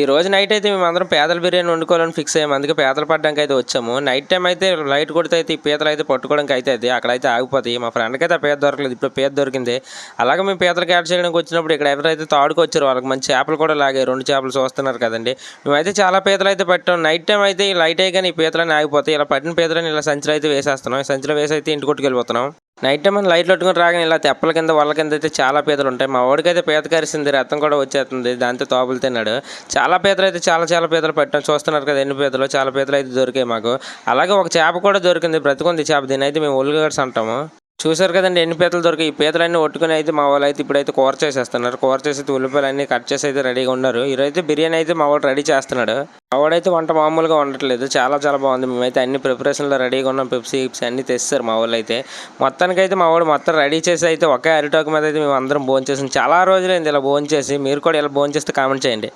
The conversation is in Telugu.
ఈ రోజు నైట్ అయితే మేము అందరం పేదల బిర్యానీ వండుకోవాలని ఫిక్స్ అయ్యాము అందుకే పేదలు పడడానికి అయితే వచ్చాము. నైట్ టైం అయితే లైట్ కొడితే అయితే ఈ పీతలు అయితే పట్టుకోవడానికి అయితే అది అక్కడైతే ఆగిపోతాయి. మా ఫ్రెండ్కి అయితే పీత దొరకలేదు. ఇప్పుడు పీత దొరికింది. అలాగే మేము పీతలు క్యాట్ చేయడానికి వచ్చినప్పుడు ఇక్కడ ఎవరైతే తాడుకు వాళ్ళకి మంచి చేపలు కూడా లాగే రెండు చేపలు చూస్తున్నారు కదండి. మేమైతే చాలా పీతలు అయితే పట్టాం. నైట్ టైం అయితే ఈ లైట్ అయ్యి ఈ పీతలని ఆగిపోతాయి. ఇలా పట్టిన పీతలని ఇలా సంచులు అయితే వేసేస్తున్నాం. సంచులు వేసి అయితే ఇంటి కొట్టుకెళ్ళిపోతున్నాం నైట్ టైం మనం లైట్లు పెట్టుకుని రాగానే ఇలా తెప్పల కింద వాళ్ళ కింద అయితే చాలా పీతలు ఉంటాయి. మా వాడికైతే పీత కరిసింది రక్తం కూడా వచ్చేస్తుంది. దాంతో తోపులు తిన్నాడు. చాలా పీతలు అయితే చాలా చాలా పీతలు పెట్టాం. చూస్తున్నారు కదా ఎన్ని పీతలు చాలా పీతలు అయితే దొరికాయి మాకు. అలాగే ఒక చేప కూడా దొరికింది బ్రతుకుంది చేప. దీని అయితే మేము ఒళ్ళుగడ్స్ అంటాము. చూసారు కదండి ఎన్ని పీతలు దొరికాయి? ఈ పీతలన్నీ ఒట్టుకుని అయితే మా వాళ్ళు అయితే ఇప్పుడైతే కూర చేసేస్తున్నారు. కూర చేసి అయితే ఉల్లిపాయలు అన్నీ కట్ చేసి అయితే రెడీగా ఉన్నారు. ఈరోజైతే బిర్యానీ అయితే మా వాడు రెడీ చేస్తున్నాడు. మా వాడైతే వంట మామూలుగా ఉండట్లేదు చాలా చాలా బాగుంది. మేమైతే అన్ని ప్రిపరేషన్లో రెడీగా ఉన్నాం. పెప్సీ గిప్సీ అన్ని తెస్తారు మా వాళ్ళు అయితే మొత్తానికి అయితే మా వాడు మొత్తం రెడీ చేసి అయితే ఒకే అరిటాకు మీద అయితే మేము అందరం భోంచేసాం. చాలా రోజులైంది ఇలా భోంచేసి. మీరు కూడా ఇలా భోంచేస్తే కామెంట్ చేయండి.